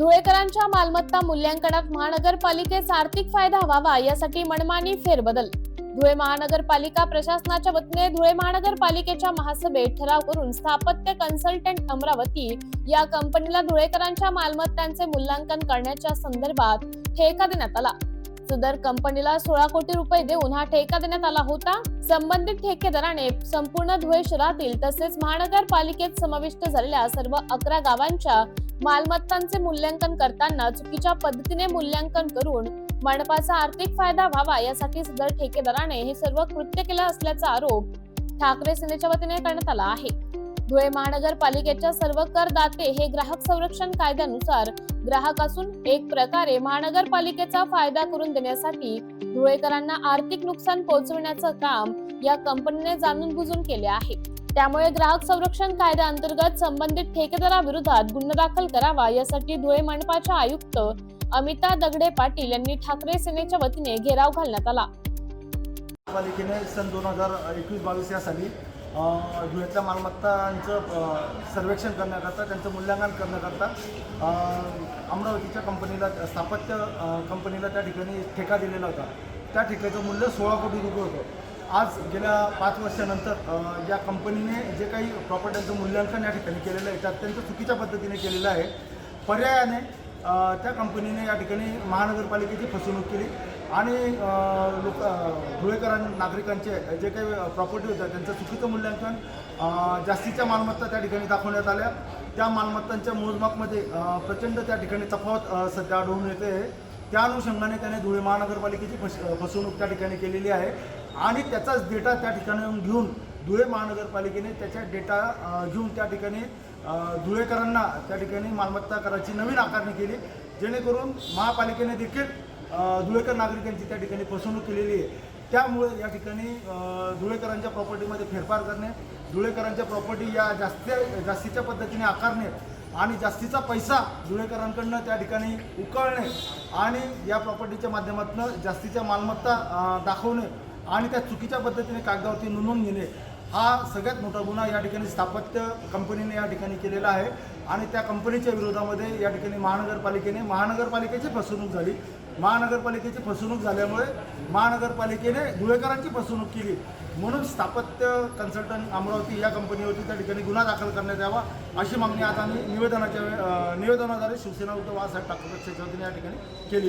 धुळेकरांच्या मालमत्ता मूल्यांकनात महानगरपालिकेस आर्थिक फायदा व्हावा यासाठी मनमानी फेरबदल. धुळे महानगरपालिका प्रशासनाच्या वतीने धुळे महानगरपालिकेच्या महासभेत ठराव करून स्थापत्य कन्सल्टंट अमरावती या कंपनीला धुळेकरांच्या मालमत्तांचे मूल्यांकन करण्याच्या संदर्भात ठेका देण्यात आला. सदर कंपनीला सोळा कोटी रुपये देऊन हा ठेका देण्यात आला होता. संबंधित ठेकेदाराने संपूर्ण धुळे शहरातील तसेच महानगरपालिकेत समाविष्ट झालेल्या सर्व अकरा गावांच्या मालमत्तांचे मूल्यांकन करताना चुकीच्या पद्धतीने मूल्यांकन करून मंडपाचा आर्थिक फायदा व्हावा यासाठी सदर ठेकेदाराने हे सर्व कृत्य केलं असल्याचा आरोप ठाकरे सेनेच्या वतीने करण्यात आला आहे. धुळे महानगरपालिकेच्या सर्व करदाते हे ग्राहक संरक्षण कायद्यानुसार ग्राहक असून एक प्रकारे महानगरपालिकेचा फायदा करून देण्यासाठी धुळेकरांना आर्थिक नुकसान पोहोचविण्याचं काम या कंपनीने जाणून बुजून केले आहे. त्यामुळे ग्राहक संरक्षण कायद्याअंतर्गत संबंधित ठेकेदाराविरोधात गुन्हा दाखल करावा यासाठी धुळे मंडपाच्या आयुक्त अमिता दगडे पाटील यांनी ठाकरे सेनेच्या वतीने घेराव घालण्यात आला. महापालिकेने सन दोन हजार एकवीस बावीस या साली धुळ्यातल्या मालमत्तांचं सर्वेक्षण करण्याकरता त्यांचं मूल्यांकन करण्याकरता अमरावतीच्या कंपनीला स्थापत्य कंपनीला त्या ठिकाणी ठेका दिलेला होता. त्या ठिकाणचं मूल्य सोळा कोटी रुपये होतं. आज गेल्या पाच वर्षानंतर या कंपनीने जे काही प्रॉपर्ट्यांचं मूल्यांकन या ठिकाणी केलेलं आहे ते अत्यंत चुकीच्या पद्धतीने केलेलं आहे. पर्यायाने त्या कंपनीने या ठिकाणी महानगरपालिकेची फसवणूक केली आणि लोक अ, धुळेकरां नागरिकांचे जे काही प्रॉपर्टी होत्या त्यांचं चुकीचं मूल्यांकन जास्तीच्या मालमत्ता त्या ठिकाणी दाखवण्यात आल्या. त्या मालमत्तांच्या मोजमापमध्ये प्रचंड त्या ठिकाणी तफावत सध्या आढळून येते त्या अनुषंगाने त्याने धुळे महानगरपालिकेची फस फसवणूक त्या ठिकाणी केलेली आहे. आणि त्याचाच डेटा त्या ठिकाणाहून घेऊन धुळे महानगरपालिकेने त्याच्या डेटा घेऊन त्या ठिकाणी धुळेकरांना त्या ठिकाणी मालमत्ता कराची नवीन आकारणी केली. जेणेकरून महापालिकेने देखील धुळेकर नागरिकांची त्या ठिकाणी फसवणूक केलेली आहे. त्यामुळे या ठिकाणी धुळेकरांच्या प्रॉपर्टीमध्ये फेरफार करणे धुळेकरांच्या प्रॉपर्टी या जास्त जास्तीच्या पद्धतीने आकारणे आणि जास्तीचा पैसा जुळेकरांकडनं त्या ठिकाणी उकळणे आणि या प्रॉपर्टीच्या माध्यमातून जास्तीच्या मालमत्ता दाखवणे आणि त्या चुकीच्या पद्धतीने कागदावरती नोंदवून घेणे हा सगळ्यात मोठा गुन्हा या ठिकाणी स्थापत्य कंपनीने या ठिकाणी केलेला आहे. आणि त्या कंपनीच्या विरोधामध्ये या ठिकाणी महानगरपालिकेने महानगरपालिकेची फसवणूक झाली. महानगरपालिकेची फसवणूक झाल्यामुळे महानगरपालिकेने धुळेकरांची फसवणूक केली. म्हणून स्थापत्य कन्सल्टंट अमरावती या कंपनीवरती त्या ठिकाणी गुन्हा दाखल करण्यात यावा अशी मागणी आता आम्ही निवेदनाच्या निवेदनाद्वारे शिवसेना उद्धव बाळासाहेब ठाकरे पक्षाच्या वतीने या ठिकाणी केलेली